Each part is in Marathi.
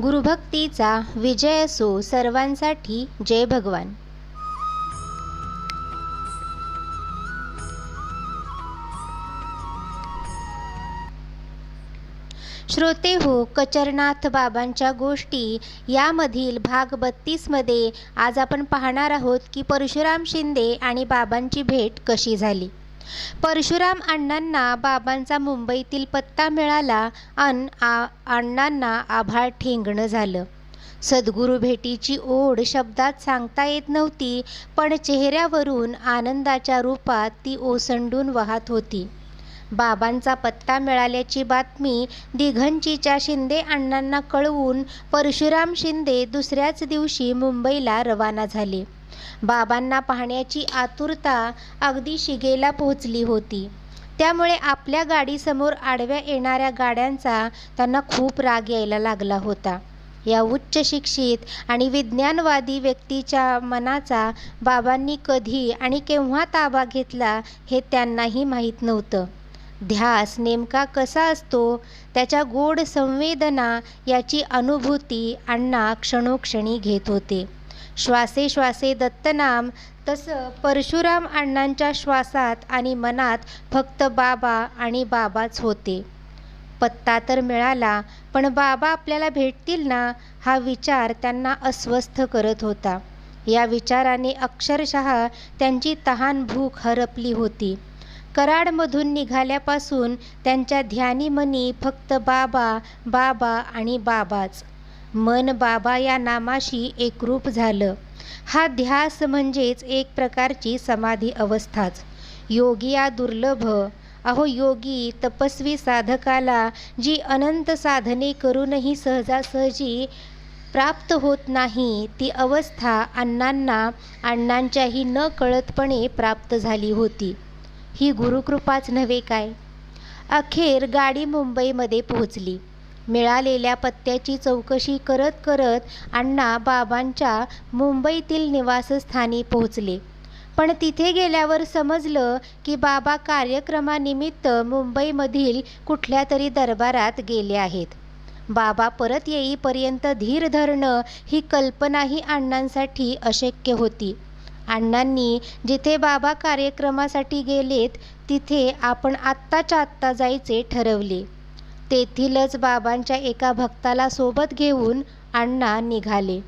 गुरुभक्तीचा विजय असो सर्वांसाठी. जय भगवान. श्रोते हो कचरनाथ बाबांच्या गोष्टी यामधील भाग बत्तीसमध्ये आज आपण पाहणार आहोत की परशुराम शिंदे आणि बाबांची भेट कशी झाली. परशुराम अण्णांना बाबांचा मुंबईतील पत्ता मिळाला अन आ अण्णांना आभाळ ठेंगणं झालं. सद्गुरू भेटीची ओढ शब्दात सांगता येत नव्हती पण चेहऱ्यावरून आनंदाच्या रूपात ती ओसंडून वाहत होती. बाबांचा पत्ता मिळाल्याची बातमी दिघंचीच्या शिंदे अण्णांना कळवून परशुराम शिंदे दुसऱ्याच दिवशी मुंबईला रवाना झाले. बाबांना पाहण्याची आतुरता अगदी शिगेला पोहोचली होती. त्यामुळे आपल्या गाडीसमोर आडव्या येणाऱ्या गाड्यांचा त्यांना खूप राग यायला लागला होता. या उच्च शिक्षित आणि विज्ञानवादी व्यक्तीच्या मनाचा बाबांनी कधी आणि केव्हा ताबा घेतला हे त्यांनाही माहीत नव्हतं. ध्यास नेमका कसा असतो? त्याच्या गोड संवेदना याची अनुभूती अण्णा क्षणोक्षणी घेत होते. श्वासे श्वासे दत्तनाम. तसं परशुराम अण्णांच्या श्वासात आणि मनात फक्त बाबा आणि बाबाच होते. पत्ता तर मिळाला पण बाबा आपल्याला भेटतील ना हा विचार त्यांना अस्वस्थ करत होता. या विचाराने अक्षरशः त्यांची तहान भूक हरपली होती. कराडमधून निघाल्यापासून त्यांच्या ध्यानीमनी फक्त बाबा बाबा आणि बाबाच. मन बाबा या नामाशी एकरूप झालं. हा ध्यास म्हणजेच एक प्रकारची समाधी अवस्थाच. योगी या दुर्लभ. अहो योगी तपस्वी साधकाला जी अनंत साधने करूनही सहजासहजी प्राप्त होत नाही ती अवस्था अण्णांना अण्णांच्याही न कळतपणे प्राप्त झाली होती. ही गुरुकृपाच नव्हे काय? अखेर गाडी मुंबईमध्ये पोहोचली. मिळालेल्या पत्त्याची चौकशी करत करत अण्णा बाबांच्या मुंबईतील निवासस्थानी पोहोचले. पण तिथे गेल्यावर समजलं की बाबा कार्यक्रमानिमित्त मुंबईमधील कुठल्या तरी दरबारात गेले आहेत. बाबा परत येईपर्यंत धीर धरणं ही कल्पनाही अण्णांसाठी अशक्य होती. अण्णांनी जिथे बाबा कार्यक्रमासाठी गेलेत तिथे आपण आत्ताच्या आत्ता जायचे ठरवले. तेथीलच बाबांच्या एका भक्ताला सोबत घेऊन अण्णा निघाले.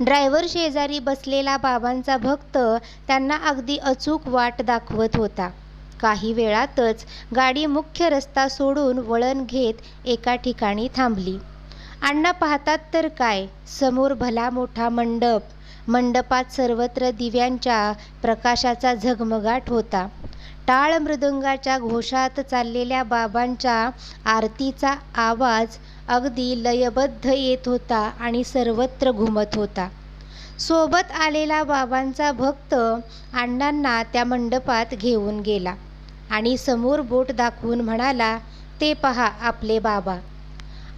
ड्रायव्हर शेजारी बसलेला बाबांचा भक्त त्यांना अगदी अचूक वाट दाखवत होता. काही वेळातच गाडी मुख्य रस्ता सोडून वळण घेत एका ठिकाणी थांबली. अण्णा पाहतात तर काय? समोर भला मोठा मंडप. मंडपात सर्वत्र दिव्यांच्या प्रकाशाचा झगमगाट होता. टाळ मृदुंगाच्या घोषात चाललेल्या बाबांच्या आरतीचा आवाज अगदी लयबद्ध येत होता आणि सर्वत्र घुमत होता. सोबत आलेला बाबांचा भक्त अण्णांना त्या मंडपात घेऊन गेला आणि समोर बोट दाखवून म्हणाला ते पहा आपले बाबा.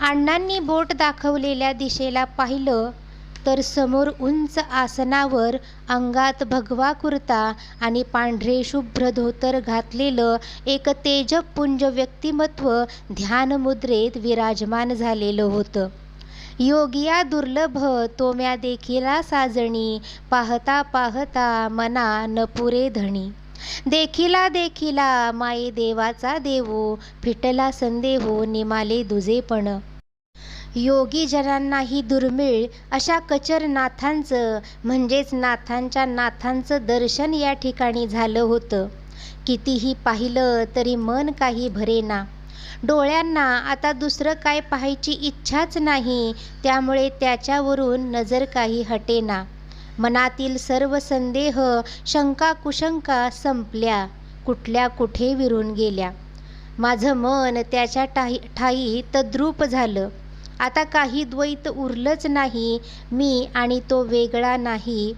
अण्णांनी बोट दाखवलेल्या दिशेला पाहिलं तर समोर उंच आसनावर अंगात भगवा कुर्ता आणि पांढरे शुभ्र धोतर घातलेलं एक तेजपुंज व्यक्तिमत्व ध्यानमुद्रेत विराजमान झालेलं होतं. योगिया दुर्लभ तोम्या देखिला साजणी पाहता पाहता मना नपुरे धणी. देखिला देखिला माये देवाचा देवो फिटला संदेहो निमाले दुजेपण. योगी जनांनाही दुर्मिळ. अशा कचर नाथांचं म्हणजेच नाथांच्या नाथांचं दर्शन या ठिकाणी झालं होतं. कितीही पाहिलं तरी मन काही भरेना. डोळ्यांना आता दुसरं काय पाहायची इच्छाच नाही त्यामुळे त्याच्यावरून नजर काही हटेना. मनातील सर्व संदेह शंका कुशंका संपल्या कुठल्या कुठे विरून गेल्या. माझं मन त्याच्या ठाई ठाई तद्रूप झालं. आता काही द्वैत उरलंच नाही मी आणि तो वेगळा नाही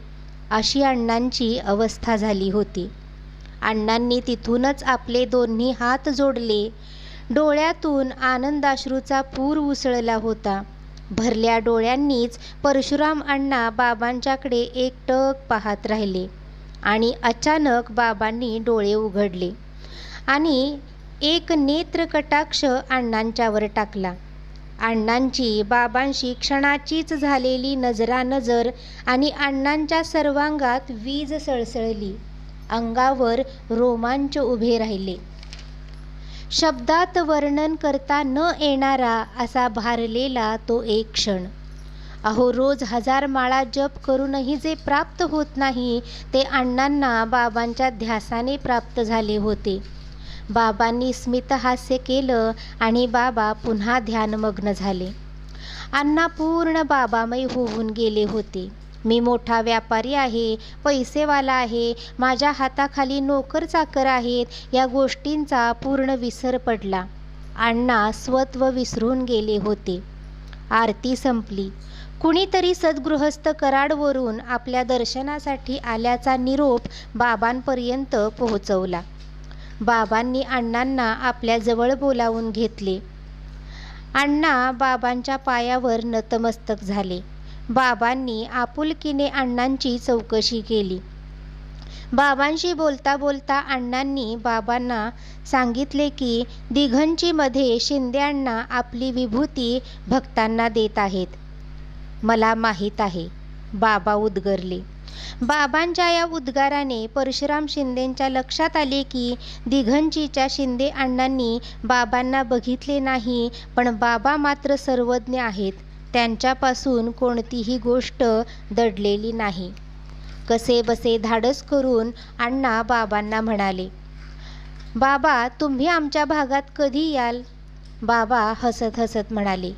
अशी अण्णांची अवस्था झाली होती. अण्णांनी तिथूनच आपले दोन्ही हात जोडले. डोळ्यातून आनंदाश्रूचा पूर उसळला होता. भरल्या डोळ्यांनीच परशुराम अण्णा बाबांच्याकडे एकटक पाहत राहिले आणि अचानक बाबांनी डोळे उघडले आणि एक नेत्रकटाक्ष अण्णांच्यावर टाकला. अण्णांची बाबांशी क्षणाचीच झालेली नजरानजर आणि अण्णांच्या सर्वांगात वीज सळसळली. अंगावर रोमांच उभे राहिले. शब्दात वर्णन करता न येणारा असा भारलेला तो एक क्षण. अहो रोज हजार माळा जप करूनही जे प्राप्त होत नाही ते अण्णांना बाबांच्या ध्यासाने प्राप्त झाले होते. बाबांनी स्मितहास्य केलं आणि बाबा पुन्हा ध्यानमग्न झाले. अण्णा पूर्ण बाबामय होऊन गेले होते. मी मोठा व्यापारी आहे पैसेवाला आहे माझ्या हाताखाली नोकर चाकर आहेत या गोष्टींचा पूर्ण विसर पडला. अण्णा स्वत्व विसरून गेले होते. आरती संपली. कुणीतरी सद्गृहस्थ कराडवरून आपल्या दर्शनासाठी आल्याचा निरोप बाबांपर्यंत पोहोचवला. बाबांनी अण्णांना आपल्याजवळ बोलावून घेतले. अण्णा बाबांच्या पायावर नतमस्तक झाले. बाबांनी आपुलकीने अण्णांची चौकशी केली. बाबांशी बोलता बोलता अण्णांनी बाबांना सांगितले की दिघंचीमध्ये शिंदे अण्णा आपली विभूती भक्तांना देत आहेत. मला माहीत आहे. बाबा उद्गरले. बाबांच्या या उद्गाराने परशुराम शिंदेंच्या लक्षात आले की दिघंचीच्या शिंदे अण्णांनी बाबांना बघितले नाही पण बाबा मात्र सर्वज्ञ आहेत. त्यांच्यापासून कोणतीही गोष्ट दडलेली नाही. कसे बसे धाडस करून अण्णा बाबांना म्हणाले बाबा तुम्ही आमच्या भागात कधी याल? बाबा हसत हसत म्हणाले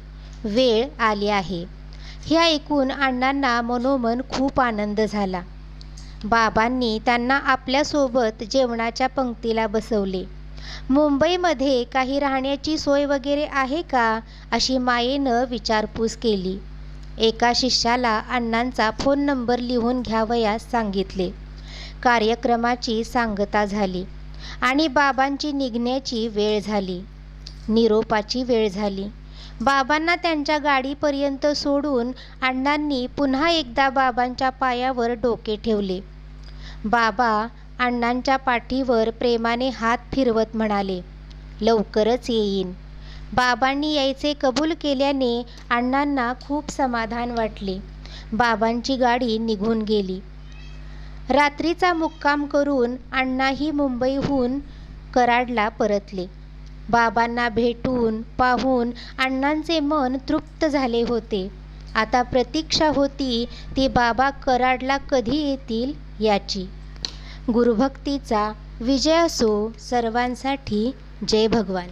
वेळ आली आहे. हे ऐकून अण्णांना मनोमन खूप आनंद झाला. बाबांनी त्यांना आपल्यासोबत जेवणाच्या पंक्तीला बसवले. मुंबईमध्ये काही राहण्याची सोय वगैरे आहे का? अशी मायेनं विचारपूस केली. एका शिष्याला अण्णांचा फोन नंबर लिहून घ्यावयास सांगितले. कार्यक्रमाची सांगता झाली आणि बाबांची निघण्याची वेळ झाली. निरोपाची वेळ झाली. बाबांना त्यांच्या गाडीपर्यंत सोडून अण्णांनी पुन्हा एकदा बाबांच्या पायावर डोके ठेवले. बाबा अण्णांच्या पाठीवर प्रेमाने हात फिरवत म्हणाले लवकरच येईन. बाबांनी यायचे कबूल केल्याने अण्णांना खूप समाधान वाटले. बाबांची गाडी निघून गेली. रात्रीचा मुक्काम करून अण्णाही मुंबईहून कराडला परतले. बाबांना भेटून पाहून अण्णांचे मन तृप्त झाले होते. आता प्रतीक्षा होती ती बाबा कराडला कधी येतील याची. गुरुभक्तीचा विजय असो सर्वांसाठी. जय भगवान.